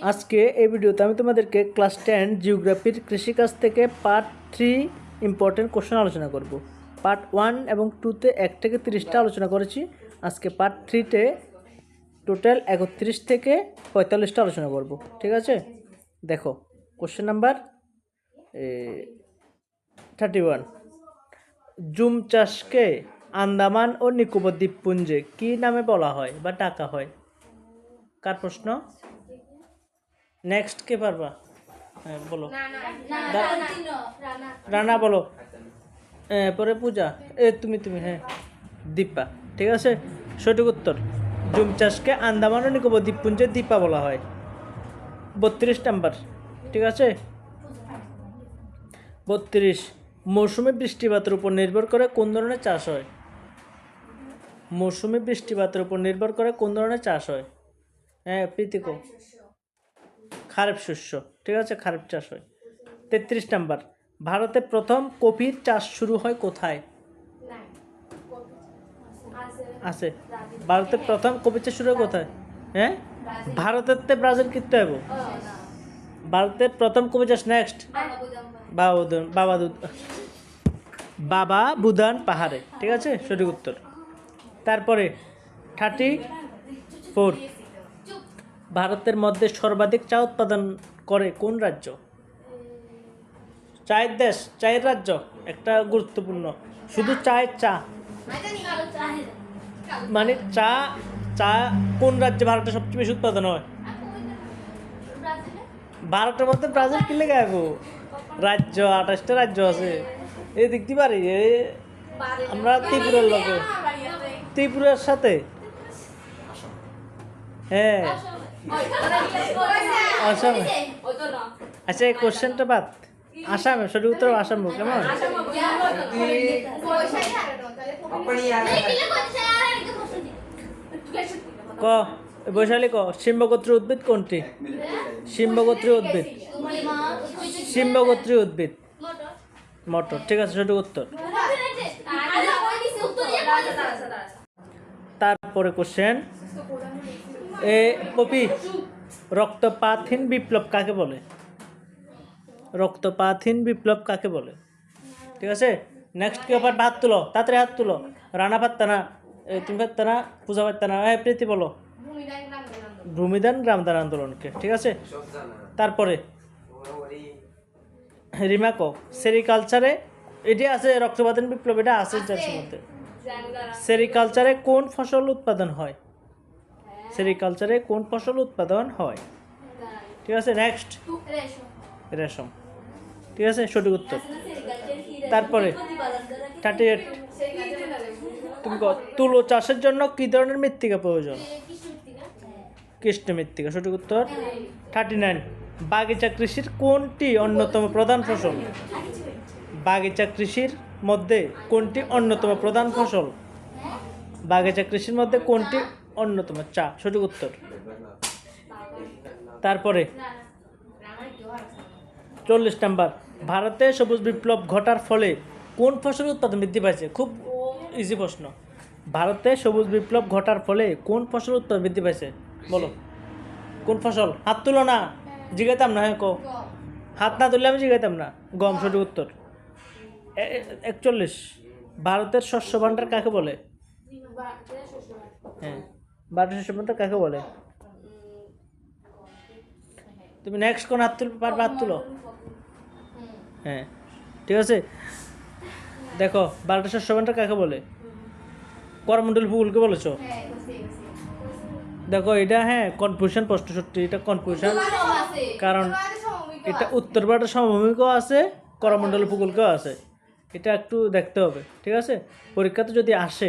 আজকে এই ভিডিওতে আমি তোমাদেরকে ক্লাস টেন জিওগ্রাফির কৃষিকাজ থেকে পার্ট থ্রি ইম্পর্টেন্ট কোশ্চেন আলোচনা করব। পার্ট ওয়ান এবং টুতে এক থেকে তিরিশটা আলোচনা করেছি। আজকে পার্ট থ্রিতে টোটাল একত্রিশ থেকে পঁয়তাল্লিশটা আলোচনা করব। ঠিক আছে? দেখো, question number thirty one. Jhum চাষকে আন্দামান ও নিকোবর দ্বীপপুঞ্জে কী নামে বলা হয় বা ডাকা হয়? কার প্রশ্ন? নেক্সট কে পারবা? হ্যাঁ বলো। রানা। বলো। এ, পরে পূজা। এ তুমি তুমি হ্যাঁ। দীপা ঠিক আছে? সঠিক উত্তর। জুম চাষকে আন্দামান ও নিকোবর দ্বীপপুঞ্জে দীপা বলা হয়। বত্রিশ নাম্বার ঠিক আছে? বত্রিশ। মৌসুমি বৃষ্টিপাতের উপর নির্ভর করে কোন ধরনের চাষ হয়? মৌসুমি বৃষ্টিপাতের উপর নির্ভর করে কোন ধরনের চাষ হয়? হ্যাঁ প্রীতিকো। খারিফ শস্য ঠিক আছে? খারিফ চাষ হয়। তেত্রিশ নাম্বার ভারতে প্রথম কফির চাষ শুরু হয় কোথায়? আছে। ভারতে প্রথম কফি চাষ শুরু হয় কোথায়? হ্যাঁ? ভারতের তে ব্রাজিল কিনতে হবে ভারতের প্রথম কফি চাষ নেক্সট বাবা বুদান বাবা বাবা বুদান পাহাড়ে ঠিক আছে? সঠিক উত্তর। তারপরে থার্টি ফোর ভারতের মধ্যে সর্বাধিক চা উৎপাদন করে কোন রাজ্য? চায়ের দেশ, চায়ের রাজ্য, একটা গুরুত্বপূর্ণ। শুধু চায়ের চা? মানে চা চা কোন রাজ্যে ভারতে সবচেয়ে বেশি উৎপাদন হয়? ভারতের মধ্যে ব্রাজিল কিনলে গাবো রাজ্য, আঠাশটা রাজ্য আছে। এই দেখতে পারি এ আমরা ত্রিপুরার লোকে। ত্রিপুরার সাথে? হ্যাঁ। আসামে। আচ্ছা এই কোশ্চেনটা বাদ। আসামে, সঠিক উত্তর আসাম কেমন? ক? বৈশালী ক? সিম্বগোত্রী উদ্ভিদ কোনটি? সিম্বগোত্রী উদ্ভিদ। সিম্বগোত্রী উদ্ভিদ। মটর। ঠিক আছে, সঠিক উত্তর। তারপরে কোশ্চেন এ পপি রক্তপাতহীন বিপ্লব কাকে বলে? রক্তপাতহীন বিপ্লব কাকে বলে? ঠিক আছে? নেক্সট কি ব্যাপার হাত তুলো? তাড়াতাড়ি হাত তুলো। রানা পাত্তা না তুমি পাত্তা না পূজা পাত্তা না হ্যাঁ প্রীতি বলো। ভূমিদান গ্রামদান আন্দোলনকে ঠিক আছে? তারপরে রিমাকো সেরিকালচারে এটি আছে রক্তপাতহীন বিপ্লব এটা আছে মধ্যে। সেরিকালচারে কোন ফসল উৎপাদন হয়? সেরিকালচারে কোন ফসল উৎপাদন হয়? ঠিক আছে নেক্সট রেশম। ঠিক আছে সঠিক উত্তর। তারপরে থার্টি এইট তুমি তুলো চাষের জন্য কি ধরনের মৃত্তিকা প্রয়োজন? কৃষ্ণ মৃত্তিকা সঠিক উত্তর। থার্টি নাইন বাগিচা কৃষির কোনটি অন্যতম প্রধান ফসল? বাগিচা কৃষির মধ্যে কোনটি অন্যতম প্রধান ফসল? বাগিচা কৃষির মধ্যে কোনটি অন্যতম, চা, সঠিক উত্তর। তারপরে, চল্লিশ নাম্বার, ভারতে সবুজ বিপ্লব ঘটার ফলে কোন ফসলের উৎপাদন বৃদ্ধি পাইছে? খুব ইজি প্রশ্ন। ভারতে সবুজ বিপ্লব ঘটার ফলে কোন ফসল উৎপাদন বৃদ্ধি পাইছে? বলো। কোন ফসল? হাত তুলো না। জিগাইতাম না হ্যাঁ কো। হাত না তুললে আমি জিগাইতাম না। গম, সঠিক উত্তর। একচল্লিশ। ভারতের শস্য ভাণ্ডার কাকে বলে? হ্যাঁ। ভারতের শস্য কাকে বলে? তুমি নেক্সট কোন হাত তুলবে? পারবে হাত তুলো? হ্যাঁ ঠিক আছে? দেখো বারোটা ভাণ্ডার কাকে বলে? করমণ্ডল ভূগোলকে বলেছ? দেখো, এটা হ্যাঁ কনফিউশন প্রশ্ন সত্যি এটা কনফিউশন কারণ এটা উত্তর ভারতের সমভূমিকেও আছে করমণ্ডল ভূগোলকেও আছে। এটা একটু দেখতে হবে, ঠিক আছে? পরীক্ষাতে যদি আসে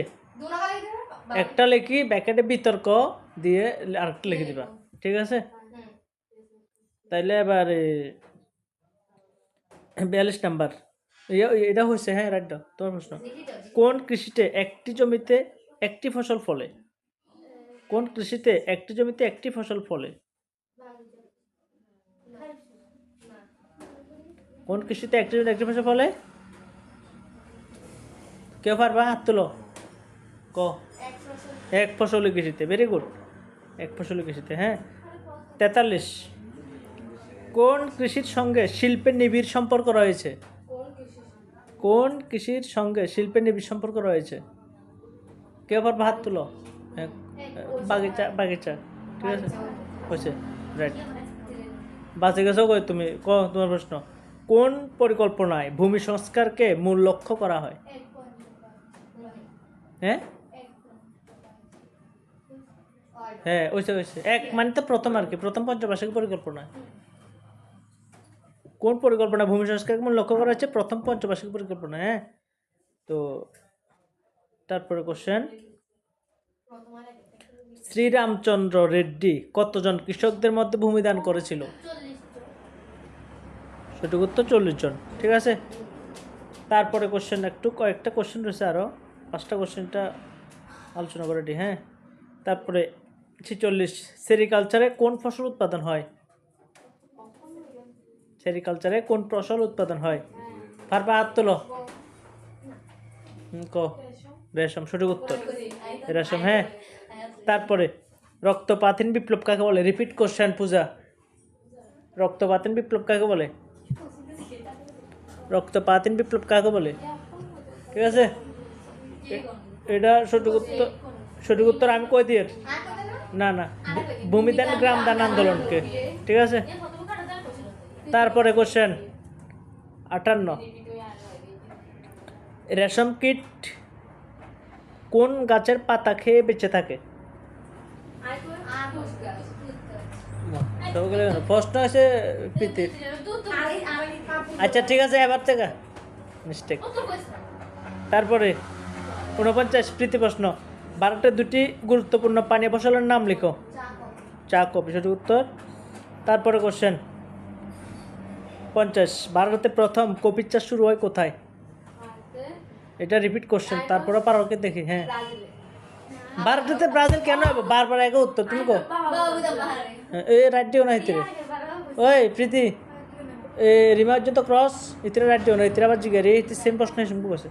একটা লিখি, ব্যাকেটে বিতর্ক দিয়ে আরেকটা লিখে দিবা। ঠিক আছে? তাইলে এবার বিয়াল্লিশ নাম্বার। ইয়া- এটা হয়েছে হ্যাঁ রাইট তোমার প্রশ্ন। কোন কৃষিতে একটি জমিতে একটি ফসল ফলে? কোন কৃষিতে একটি জমিতে একটি ফসল ফলে? কোন কৃষিতে একটি জমিতে একটি ফসল ফলে? কেউ পারবা? হাত তুলো। ক? এক ফসলি কৃষিতে ভেরি গুড এক ফসলি কৃষিতে হ্যাঁ? তেতাল্লিশ। কোন কৃষির সঙ্গে শিল্পের নিবিড় সম্পর্ক রয়েছে? কোন কৃষির সঙ্গে শিল্পের নিবিড় সম্পর্ক রয়েছে? কেউ আবার ভাত তুলো? বাগিচা বাগিচা, ঠিক আছে? হয়েছে রাইট বাঁচে গেছো কই তুমি? ক, তোমার প্রশ্ন। কোন পরিকল্পনায় ভূমি সংস্কারকে মূল লক্ষ্য করা হয়? হ্যাঁ? হ্যাঁ ওইসে ওইসে এক মানে তো প্রথম আর কি, প্রথম পঞ্চবার্ষিক পরিকল্পনা। কোন পরিকল্পনা? ভূমি সংস্কারকে মূল লক্ষ্য করা হচ্ছে প্রথম পঞ্চবার্ষিক পরিকল্পনা হ্যাঁ? তো তারপরে কোশ্চেন শ্রীরামচন্দ্র রেড্ডি কতজন কৃষকদের মধ্যে ভূমিদান করেছিল? সঠিক উত্তর চল্লিশ জন, ঠিক আছে? তারপরে কোশ্চেন একটু কয়েকটা কোশ্চেন রয়েছে আরও পাঁচটা কোশ্চেনটা আলোচনা করে হ্যাঁ? তারপরে ছেচল্লিশ। সেরিকালচারে কোন ফসল উৎপাদন হয়? সেরিকালচারে কোন ফসল উৎপাদন হয়? পারবা হাত তোলো। ক। রেশম, সঠিক উত্তর। রেশম হ্যাঁ। তারপরে রক্তপাতহীন বিপ্লব কাকে বলে? রিপিট কোশ্চেন, পূজা। রক্তপাতহীন বিপ্লব কাকে বলে? রক্তপাতহীন বিপ্লব কাকে বলে? ঠিক আছে? এটা সঠিক উত্তর সঠিক উত্তর আমি কই দিয়ে? না না। ভূমিদান গ্রাম দান আন্দোলনকে, ঠিক আছে? তারপরে কোশ্চেন আটান্ন। রেশম কীট কোন গাছের পাতা খেয়ে বেঁচে থাকে? প্রশ্ন আছে আচ্ছা ঠিক আছে, এবার থেকে। মিস্টেক তারপরে ঊনপঞ্চাশ প্রীতি প্রশ্ন। ভারতের দুটি গুরুত্বপূর্ণ পানীয় ফসলের নাম লিখো। চা কপি সঠিক উত্তর। তারপরে কোশ্চেন পঞ্চাশ, ভারতে প্রথম কপির চাষ শুরু হয় কোথায়? এটা রিপিট কোশ্চেন তারপরে পারোকে দেখি হ্যাঁ। ভারতেতে ব্রাজিল কেন হবে? বারবার একে উত্তর, তুমি কো এ রাজ্য না ইতিরে ওই, প্রীতি। এ রিমা তো ক্রস ইতিরে রাজ্য না ইতিরে আবার জিজ্ঞাসা এই সেম প্রশ্ন শুনব বসে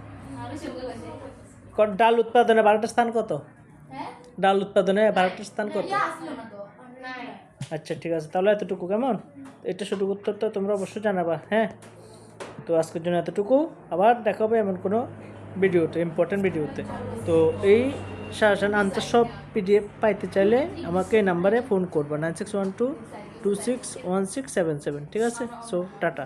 ডাল উৎপাদনে ভারতের স্থান কত? ডাল উৎপাদনে ভারতের স্থান কত? আচ্ছা ঠিক আছে তাহলে এতটুকু কেমন? এটা সঠিক উত্তর তো তোমরা অবশ্যই জানাবা হ্যাঁ? তো আজকের জন্য এতটুকু আবার দেখা হবে এমন কোনো ভিডিওতে ইম্পর্টেন্ট ভিডিওতে। তো এই শাসন আনসার সব পিডিএফ পাইতে চাইলে আমাকে এই নাম্বারে ফোন করবা nine six one two two six one six seven seven ঠিক আছে? So tata.